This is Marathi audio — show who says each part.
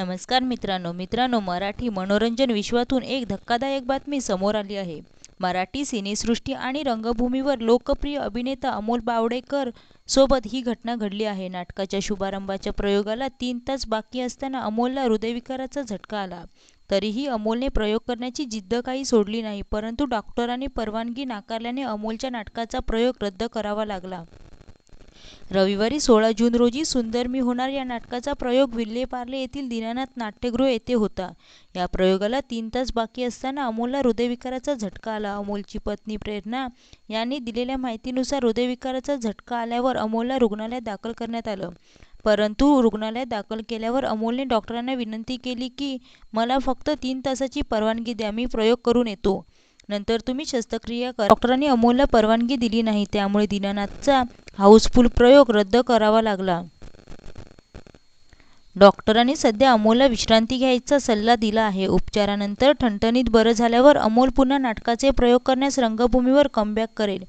Speaker 1: नमस्कार मित्रांनो मित्रांनो मराठी मनोरंजन विश्वातून एक धक्कादायक बातमी समोर आली आहे. मराठी सिनेसृष्टी आणि रंगभूमीवर लोकप्रिय अभिनेता अमोल बावडेकर सोबत ही घटना घडली आहे. नाटकाच्या शुभारंभाच्या प्रयोगाला तीन तास बाकी असताना अमोलला हृदयविकाराचा झटका आला. तरीही अमोलने प्रयोग करण्याची जिद्द काही सोडली नाही परंतु डॉक्टरांनी परवानगी नाकारल्याने अमोलच्या नाटकाचा प्रयोग रद्द करावा लागला. रविवारी सोळा जून रोजी सुंदर मी होणार या नाटकाचा प्रयोग विल्हेपार्ले येथील दीनानाथ नाट्यगृह येथे होता. या प्रयोगाला तीन तास बाकी असताना अमोलला हृदयविकाराचा झटका आला. अमोलची पत्नी प्रेरणा यांनी दिलेल्या माहितीनुसार हृदयविकाराचा झटका आल्यावर अमोलला रुग्णालयात दाखल करण्यात आलं. परंतु रुग्णालयात दाखल केल्यावर अमोलने डॉक्टरांना विनंती केली की मला फक्त तीन तासाची परवानगी द्या मी प्रयोग करून येतो. नंतर तुम्ही शस्त्रक्रिया करा. डॉक्टरांनी अमोलला परवानगी दिली नाही. त्यामुळे दीनानाथचा हाऊसफुल प्रयोग रद्द करावा लागला. डॉक्टरांनी सध्या अमोलला विश्रांती घ्यायचा सल्ला दिला आहे. उपचारानंतर ठणठणीत बरं झाल्यावर अमोल पुन्हा नाटकाचे प्रयोग करण्यास रंगभूमीवर कमबॅक करेल.